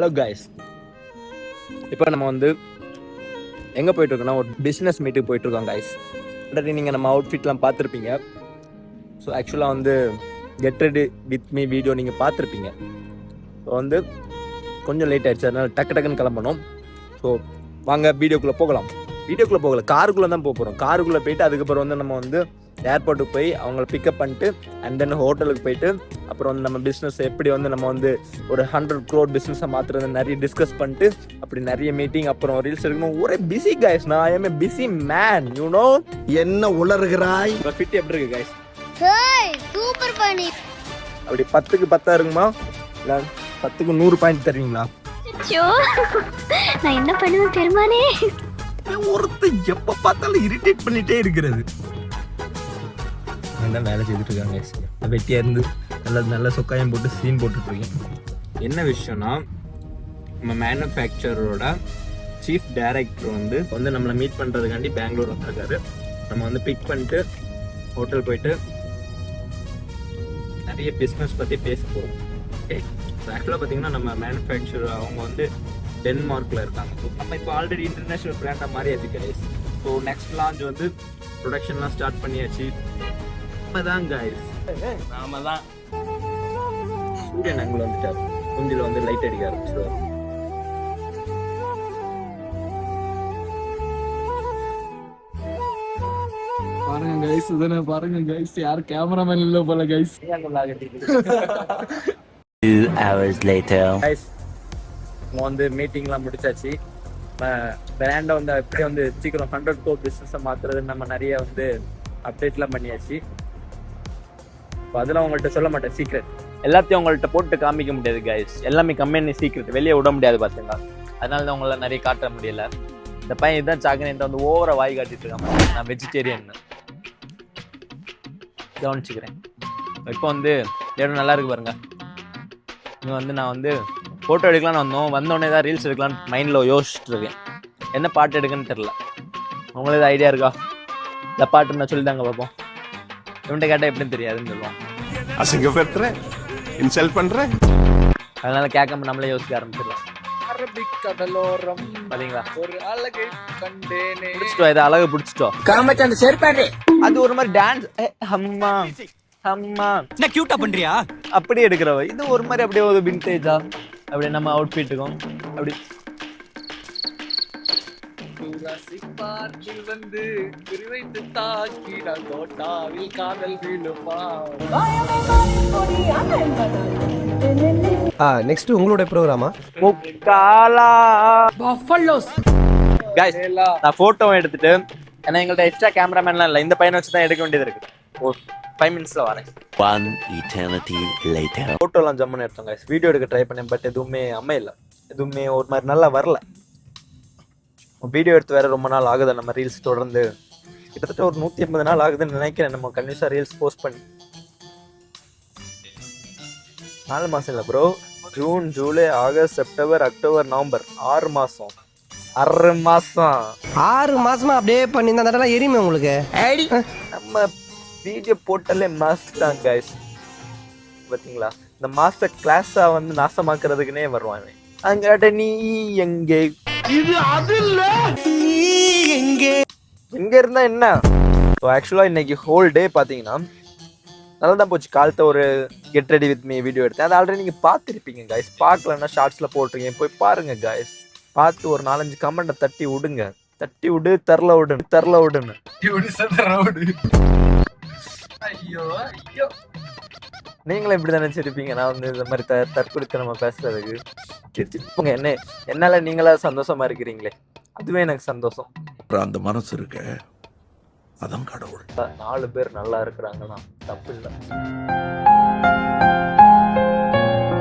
Hello guys இப்போ நம்ம வந்து எங்கே போயிட்டுருக்கோம்னா ஒரு பிஸ்னஸ் மீட்டுக்கு போயிட்டுருக்கோம் கைஸ் ஆல்ரெடி நீங்கள் நம்ம அவுட்ஃபிட்லாம் பார்த்துருப்பீங்க. ஸோ ஆக்சுவலாக வந்து get ready with me video நீங்கள் பார்த்துருப்பீங்க. ஸோ வந்து கொஞ்சம் லேட் ஆயிடுச்சு அதனால் டக்கு டக்குன்னு கிளம்பணும். ஸோ வாங்க வீடியோக்குள்ளே போகலாம். வீடியோக்குள்ளே போகல காருக்குள்ளே தான் போக போகிறோம் காருக்குள்ளே போயிட்டு அதுக்கப்புறம் வந்து நம்ம வந்து ஏர்போர்ட்டுக்கு போய் அவங்கள பிக்கப் பண்ணிட்டு அண்ட் தென் ஹோட்டலுக்கு போயிட்டு அப்புறம் வந்து நம்ம பிஸ்னஸ் எப்படி வந்து நம்ம வந்து ஒரு ஹண்ட்ரட் க்ரோட் பிஸ்னஸை மாற்றுறது நிறைய டிஸ்கஸ் பண்ணிட்டு அப்படி நிறைய மீட்டிங் அப்புறம் ரீல்ஸ் எடுக்கணும். ஒரே பிஸி கைஸ் நான் I M busy man you know என்ன உளறுகிறாய்? ஃபிட் எப்படி இருக்கு கைஸ் சூப்பர் பண்ணி அப்படி பத்துக்கு பத்தா இருக்குமா? இல்லை பத்துக்கு நூறு பாயிண்ட் தருவீங்களா? நான் என்ன பண்ணுவேன் பெருமானே ஒருத்தன் எப்போ பார்த்தாலும் இரிட்டேட் பண்ணிட்டே இருக்கிறது. தான் வேலை செய்துட்டு இருக்காங்க வெட்டியா இருந்து நல்ல நல்ல சொக்காயம் போட்டு சீன் போட்டுட்ருக்கேன் என்ன விஷயம்னா நம்ம மேனுஃபேக்சரோட சீஃப் டைரக்டர் வந்து வந்து நம்மளை மீட் பண்ணுறதுக்காண்டி பெங்களூர் வந்திருக்காரு. நம்ம வந்து பிக் பண்ணிட்டு ஹோட்டல் போயிட்டு நிறைய பிஸ்னஸ் பற்றி பேச போகிறோம் ஓகே ஆக்சுவலாக பார்த்தீங்கன்னா நம்ம மேனுஃபேக்சர் அவங்க வந்து டென்மார்க்கில் இருக்காங்க. நம்ம இப்போ ஆல்ரெடி இன்டர்நேஷ்னல் பிராண்டாக மாறியாச்சு கைஸ் ஸோ நெக்ஸ்ட் லான்ச் வந்து ப்ரொடக்ஷன்லாம் ஸ்டார்ட் பண்ணியாச்சு. தான் நாம தான். சூரியன் அங்கே வந்துட்டார். குஞ்சில் வந்து லைட் அடிக்க ஆரம்பிச்சிருவார். பாருங்க கைஸ் இதனை பாருங்க கைஸ் யார் கேமராமேன் இல்ல போல guys Two hours later. Guys நம்ம வந்து மீட்டிங்லாம் முடிச்சாச்சு. பிராண்டை வந்து அப்படியே வந்து சீக்கிரம் ஹண்ட்ரட் கோ பிஸ்னஸை மாற்றுறது நம்ம நிறைய வந்து அப்டேட்லாம் பண்ணியாச்சு. அதெல்லாம் உங்கள்கிட்ட சொல்ல மாட்டேன் சீக்ரெட் எல்லாத்தையும் உங்கள்கிட்ட போட்டு காமிக்க முடியாது கைஸ் எல்லாமே கம்பெனி சீக்ரெட் வெளியே விட முடியாது பார்த்தீங்களா அதனால தான் உங்களால் நிறைய காட்ட முடியல. இந்த பையன் இதுதான் சாக்கினேன் வந்து ஓவரா வாய் காட்டிட்டு இருக்காங்க நான் வெஜிடேரியன் கவனிச்சுக்கிறேன். இப்போ வந்து இடம் நல்லா இருக்கு பாருங்க. இங்கே வந்து நான் வந்து ஃபோட்டோ எடுக்கலாம்னு வந்தோம். வந்தோடனே தான் ரீல்ஸ் எடுக்கலாம்னு மைண்டில் யோசிச்சுட்டு இருக்கேன். என்ன பாட்டு எடுக்குன்னு தெரில உங்களுக்கு ஐடியா இருக்கா? இந்த பாட்டு நான் சொல்லி தாங்க பார்ப்போம். இவன்கிட்ட கேட்டால் எப்படின்னு தெரியாதுன்னு சொல்லுவான். அசிங்கப்படுத்துற இன்சல்ட் பண்ற. அதனால கேட்காம நம்மளே யோசிக்க ஆரம்பிச்சிடலாம். அரபிக் கடலோரம். பாத்தீங்களா ஒரு அழகை கண்டேனே. பிடிச்சிட்டோம் இதை அழகு பிடிச்சிட்டோம் அது ஒரு மாதிரி டான்ஸ் அம்மா அம்மா என்ன கியூட்டா பண்றியா? அப்படி எடுக்கிறவ. இது ஒரு மாதிரி அப்படியே ஒரு விண்டேஜா அப்படியே நம்ம அவுட்ஃபிட்டுக்கும் அப்படி ஜூராசிக் பார்க்கில் வந்து குறிவைத்து தாக்கினால் தோட்டாவில் காதல் வீழுமா? ஆ நெக்ஸ்ட் உங்களோட ப்ரோக்ராமா முக்காலா. Guys, நான் போட்டோ எடுத்துட்டு ஏன்னா எங்கள்ட்ட எக்ஸ்ட்ரா கேமராமேன்லாம் இல்லை. இந்த பையனை வச்சு தான் எடுக்க வேண்டியது இருக்கு. ஒரு ஃபைவ் மினிட்ஸ்ல வரேன். One eternity later. ஃபோட்டோலாம் ஜம்முன்னு எடுத்தோம் guys. வீடியோ எடுக்க ட்ரை பண்ணேன் பட் எதுவுமே அமையல எதுவுமே ஒரு மாதிரி நல்லா வரல. வீடியோ எடுத்து வேற ரொம்ப நாள் ஆகுது நம்ம ரீல்ஸ் தொடர்ந்து. கிட்டத்தட்ட ஒரு நூற்றி ஐம்பது நாள் ஆகுதுன்னு நினைக்கிறேன். நம்ம கண்டினியூஸாக ரீல்ஸ் போஸ்ட் பண்ணி. நாலு மாதம் இல்லை bro June July August September October November ஆறு மாதம் அரை மாதம் ஆறு மாசமா அப்படியே பண்ணி அந்த இடம்லாம் எரியுமே உங்களுக்கு? நம்ம வீடியோ போட்டாலே மாஸ்க் தான் கைஸ் பார்த்தீங்களா இந்த மாஸ்டர் கிளாஸா வந்து நாசமாக்குறதுக்குனே வருவான். இவன் அங்காட்ட நீ எங்கே இது அது இல்ல எங்க இருந்தா என்ன? ஸோ ஆக்சுவலாக இன்னைக்கு ஹோல் டே பார்த்தீங்கன்னா நல்லா தான் போச்சு. காலத்தை ஒரு get ready with me video எடுத்தேன். அது ஆல்ரெடி நீங்கள் பார்த்துருப்பீங்க கைஸ் பார்க்கலன்னா ஷார்ட்ஸில் போட்டிருக்கீங்க போய் பாருங்க கைஸ் பார்த்து ஒரு நாலஞ்சு கமெண்ட்டை தட்டி விடுங்க. தட்டி விடு தரல விடு தரல விடுன்னு ஐயோ ஐயோ. நீங்களும் இப்படி தானே நினைச்சிருப்பீங்க நான் வந்து இந்த மாதிரி த தற்குறித்தனமா பேசுறதுக்கு சிரிச்சிட்டு போங்க என்ன என்னால நீங்களா சந்தோஷமா இருக்கிறீங்களே? அதுவே எனக்கு சந்தோஷம். அந்த மனசு இருக்க அதான் கடவுள். நாலு பேர் நல்லா இருக்கிறாங்கன்னா தப்பு இல்லை.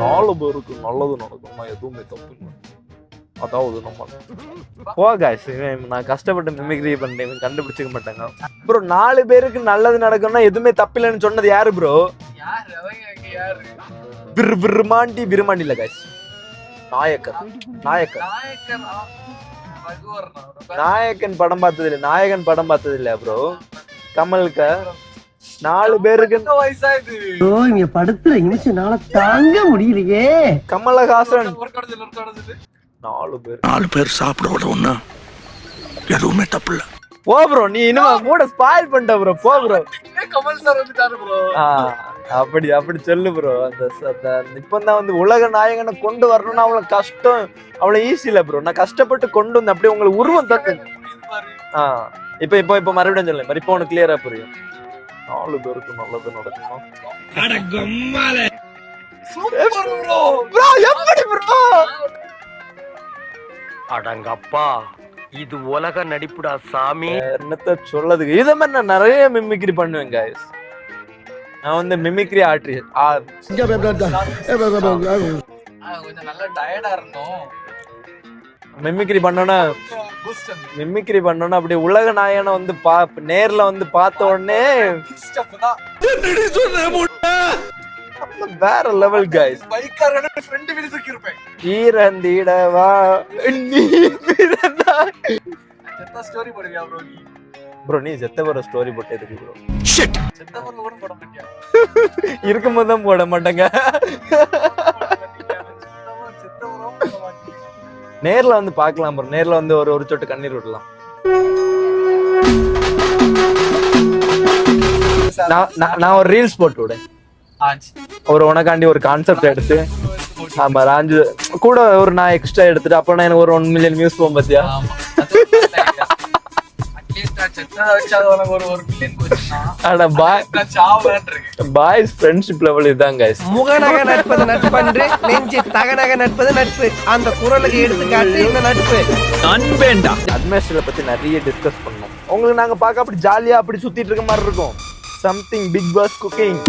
நாலு பேருக்கு நல்லது நடக்கும்னா எதுவுமே தப்பு இல்லை. அதாவது நம்ம போ guys, இவன் நான் கஷ்டப்பட்டு மிமிக்ரி பண்ணேன் கண்டுபிடிச்சிக்க மாட்டாங்க. ப்ரோ நாலு பேருக்கு நல்லது நடக்கும்னா எதுவுமே தப்பில்லைன்னு சொன்னது யாரு ப்ரோ விரு விருமாண்டி விருமாண்டி இல்ல guys. நாயக்கர் நாயக்கர்? நாயகன் படம் பார்த்தது இல்ல நாயகன் படம் பார்த்தது இல்ல ப்ரோ கமல்க நாலு பேருக்கு இங்க படுத்துற நிமிஷம் தாங்க முடியலையே. கமலஹாசன். நாலு பேர். நாலு பேர் சாப்பிட விட எதுவுமே தப்பு இல்ல. போ ப்ரோ நீ இன்னும் மூட ஸ்பாயில் பண்ணிட்ட ப்ரோ போ ப்ரோ கமல் சார் வந்துட்டாரு ப்ரோ அப்படி அப்படி சொல்லு ப்ரோ அந்த இப்போ தான் வந்து உலக நாயகனை கொண்டு வரணும்னா அவ்வளோ கஷ்டம் அவ்வளோ ஈஸி இல்லை ப்ரோ நான் கஷ்டப்பட்டு கொண்டு வந்து அப்படியே உங்களுக்கு உருவம் தட்டு ஆ இப்போ இப்போ இப்போ மறுபடியும் சொல்லுங்க. இப்போ உனக்கு கிளியரா புரியும். நாலு பேருக்கு நல்லது நடக்குமா? சூப்பர் ப்ரோ ப்ரோ எப்படி ப்ரோ அடங்கப்பா இது உலக நடிப்புடா சாமி. என்னத்த சொல்லதுக்கு இதை மாதிரி நான் நிறைய மிமிக்ரி பண்ணுவேன் guys. நான் வந்து மிமிக்ரி ஆர்டி கொஞ்சம் நல்லா டயர்டா இருந்தோம். மிமிக்ரி பண்ணோன்னா மிமிக்ரி பண்ணோன்னா அப்படியே உலக நாயகனை வந்து பா நேர்ல வந்து பார்த்த உடனே வேற லெவல் கைஸ் பைக்காரன ஃப்ரெண்ட் விழுதுக்கு இருப்பேன் ஈரந்திடவா நீ ஸ்டோரி போடுவியா ப்ரோ நீ? ப்ரோ நீ செத்த போற ஸ்டோரி போட்டதுக்கு ப்ரோ செத்த பொருள் கூட போட மாட்டியா? இருக்கும்போது தான் போட மாட்டேங்க. நேர்ல வந்து பார்க்கலாம் ப்ரோ நேர்ல வந்து ஒரு ஒரு சொட்டு கண்ணீர் விடலாம். நான் நான்- நான் ஒரு ரீல்ஸ் போட்டு விட ஆச்சு ஒரு உனக்காண்டி ஒரு கான்செப்ட் எடுத்து ஆமா ராஞ்சு கூட ஒரு நான் எக்ஸ்ட்ரா எடுத்துட்டு அப்ப நான் எனக்கு ஒரு ஒன் மில்லியன் வியூஸ் போகும் பாத்தியா? பாய்ஸ் ஃப்ரெண்ட்ஷிப் லெவல் இதுதான் கைஸ் முகநக நட்பது நட்பன்று நெஞ்சு தகநக நட்பது நட்பு. அந்த குரலுக்கு எடுத்துக்காட்டு இந்த நட்பு? அட்மினிஸ்ட்ரேஷனை பத்தி நிறைய டிஸ்கஸ் பண்ணோம். உங்களுக்கு நாங்க பார்க்க அப்படி ஜாலியா அப்படி சுத்திட்டு இருக்க மாதிரி இருக்கும். Something big pass cooking